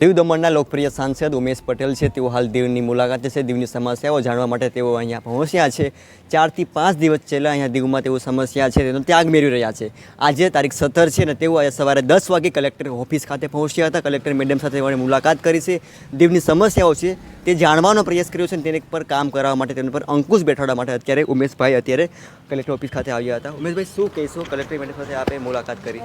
દીવ દમણના લોકપ્રિય સાંસદ ઉમેશ પટેલ છે. તેઓ હાલ દીવની મુલાકાતે છે. દીવની સમસ્યાઓ જાણવા માટે તેઓ અહીંયા પહોંચ્યા છે. ચારથી પાંચ દિવસ પહેલાં અહીંયા દીવમાં તેઓ સમસ્યા છે. તેનો ત્યાગ મેળવી રહ્યા છે. આજે તારીખ સત્તર છે ને તેઓ આજે સવારે દસ વાગે કલેક્ટર ઓફિસ ખાતે પહોંચ્યા હતા. કલેક્ટર મેડમ સાથે તેમણે મુલાકાત કરી છે. દીવની સમસ્યાઓ છે તે જાણવાનો પ્રયાસ કર્યો છે અને તેની પર કામ કરવા માટે તેના પર અંકુશ બેઠાડવા માટે અત્યારે ઉમેશભાઈ અત્યારે કલેક્ટર ઓફિસ ખાતે આવ્યા હતા. ઉમેશભાઈ, શું કહેશો? કલેક્ટર મેડમ સાથે આપે મુલાકાત કરી.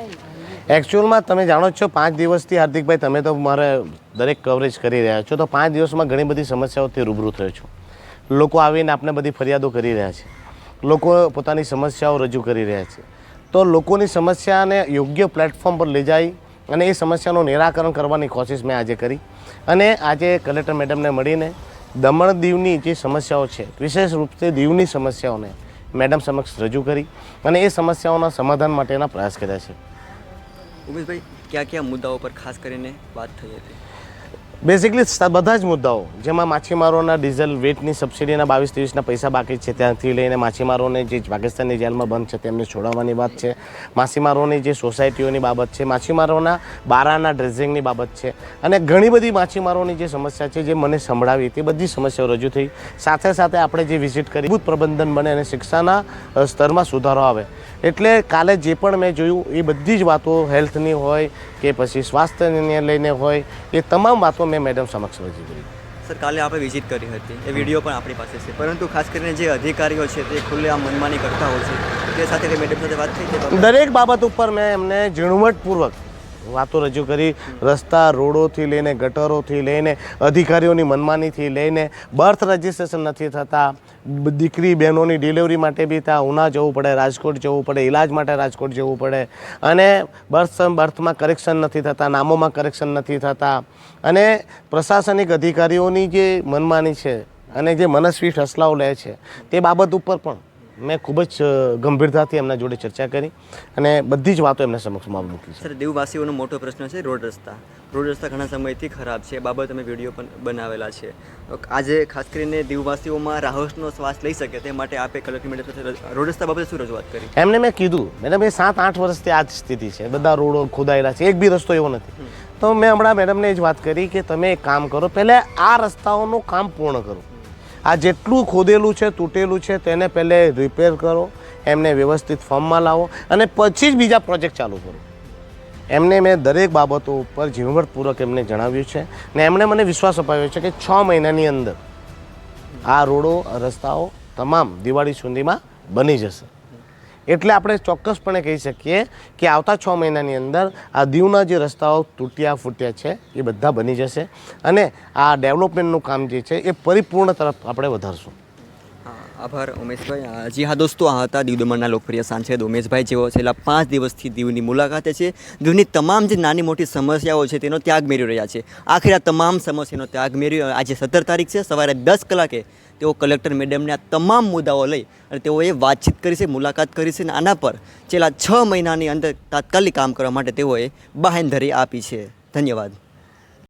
એકચ્યુઅલમાં તમે જાણો છો, પાંચ દિવસથી હાર્દિકભાઈ, તમે તો મારે દરેક કવરેજ કરી રહ્યા છો, તો પાંચ દિવસમાં ઘણી બધી સમસ્યાઓથી રૂબરૂ થયો છું. લોકો આવીને આપણે બધી ફરિયાદો કરી રહ્યા છે. લોકો પોતાની સમસ્યાઓ રજૂ કરી રહ્યા છે. તો લોકોની સમસ્યાને યોગ્ય પ્લેટફોર્મ પર લઈ જાય અને એ સમસ્યાનું નિરાકરણ કરવાની કોશિશ મેં આજે કરી. અને આજે કલેક્ટર મેડમને મળીને દમણ દીવની જે સમસ્યાઓ છે, વિશેષ રૂપથી દીવની સમસ્યાઓને મેડમ સમક્ષ રજૂ કરી અને એ સમસ્યાઓના સમાધાન માટેના પ્રયાસ કર્યા છે. ઉમેશભાઈ કયા કયા મુદ્દાઓ પર ખાસ કરીને વાત થઈ હતી બેઝિકલી બધા જ મુદ્દાઓ. જેમાં માછીમારોના ડીઝલ વેટની સબસિડીના બાવીસ ત્રેવીસના પૈસા બાકી છે. ત્યાંથી લઈને માછીમારોને જે પાકિસ્તાનની જેલમાં બંધ છે, તેમને છોડાવવાની વાત છે. માછીમારોની જે સોસાયટીઓની બાબત છે, માછીમારોના બારાના ડ્રેસિંગની બાબત છે. અને ઘણી બધી માછીમારોની જે સમસ્યા છે, જે મને સંભળાવી તે બધી સમસ્યાઓ રજૂ થઈ. સાથે સાથે આપણે જે વિઝિટ કરી, ભૂત પ્રબંધન બને અને શિક્ષાના સ્તરમાં સુધારો આવે. એટલે કાલે જે પણ મેં જોયું, એ બધી જ વાતો હેલ્થની હોય કે પછી સ્વાસ્થ્યને લઈને હોય, એ તમામ વાતો મેં મેડમ સમક્ષ રજૂ કરી. સર કાલે આપણે વિઝિટ કરી હતી. એ વીડિયો પણ આપણી પાસે છે. પરંતુ ખાસ કરીને જે અધિકારીઓ છે તે ખુલ્લે આ મનમાની કરતા હોય છે તે સાથે મેડમ સાથે વાત થઈ. દરેક બાબત ઉપર મેં એમને ઝીણવટપૂર્વક વાતો રજૂ કરી, રસ્તા રોડોથી લઈને, ગટરોથી લઈને, અધિકારીઓની મનમાનીથી લઈને, બર્થ રજિસ્ટ્રેશન નથી થતા દીકરી બહેનોની ડિલિવરી માટે બી ત્યાં ઉના જવું પડે, રાજકોટ જવું પડે ઇલાજ માટે રાજકોટ જવું પડે. અને બર્થ બર્થમાં કરેક્શન નથી થતા, નામોમાં કરેક્શન નથી થતા. અને પ્રશાસનિક અધિકારીઓની જે મનમાની છે અને જે મનસ્વી ફેસલાઓ લે છે, તે બાબત ઉપર પણ મેં ખૂબ જ ગંભીરતાથી એમના જોડે ચર્ચા કરી અને બધી જ વાતો એમના સમક્ષમાં મૂકી સર દેવવાસીઓનો મોટો પ્રશ્ન છે રોડ રસ્તા. રોડ રસ્તા ઘણા સમયથી ખરાબ છે. એ બાબત અમે વીડિયો પણ બનાવેલા છે. આજે ખાસ કરીને દેવવાસીઓમાં રાહસનો શ્વાસ લઈ શકે તે માટે આપે કલેક્ટર મેડમ સાથે રોડ રસ્તા બાબતે શું રજૂઆત કરી? એમને મેં કીધું મેડમ એ સાત આઠ વર્ષથી આ જ સ્થિતિ છે. બધા રોડો ખોદાયેલા છે. એક બી રસ્તો એવો નથી. તો મેં હમણાં મેડમને એ જ વાત કરી કે તમે એક કામ કરો પહેલાં આ રસ્તાઓનું કામ પૂર્ણ કરો. આ જેટલું ખોદેલું છે, તૂટેલું છે, તેને પહેલે રિપેર કરો, એમને વ્યવસ્થિત ફોર્મમાં લાવો અને પછી જ બીજા પ્રોજેક્ટ ચાલુ કરો. એમને મેં દરેક બાબતો ઉપર ઝીણવટપૂર્વક એમને જણાવ્યું છે ને એમણે મને વિશ્વાસ અપાવ્યો છે કે છ મહિનાની અંદર આ રોડો રસ્તાઓ તમામ દિવાળી સુધીમાં બની જશે. એટલે આપણે ચોક્કસપણે કહી શકીએ કે આવતા છ મહિનાની અંદર આ દીવના જે રસ્તાઓ તૂટ્યા ફૂટ્યા છે, એ બધા બની જશે અને આ ડેવલપમેન્ટનું કામ જે છે, એ પરિપૂર્ણ તરફ આપણે વધારશું. આભાર ઉમેશભાઈ. જી હા દોસ્તો, આ હતા દીવ દમણના લોકપ્રિય સાંસદ ઉમેશભાઈ જેઓ છેલ્લા પાંચ દિવસથી દીવની મુલાકાતે છે. દીવની તમામ જે નાની મોટી સમસ્યાઓ છે તેનો ત્યાગ મેળવી રહ્યા છે. આખરે આ તમામ સમસ્યાનો ત્યાગ મેળવી, આજે સત્તર તારીખ છે, સવારે દસ કલાકે તેઓ કલેક્ટર મેડમને આ તમામ મુદ્દાઓ લઈ અને તેઓએ વાતચીત કરી છે, મુલાકાત કરી છે અને આના પર છેલ્લા છ મહિનાની અંદર તાત્કાલિક કામ કરવા માટે તેઓએ બાહેંધરી આપી છે. ધન્યવાદ.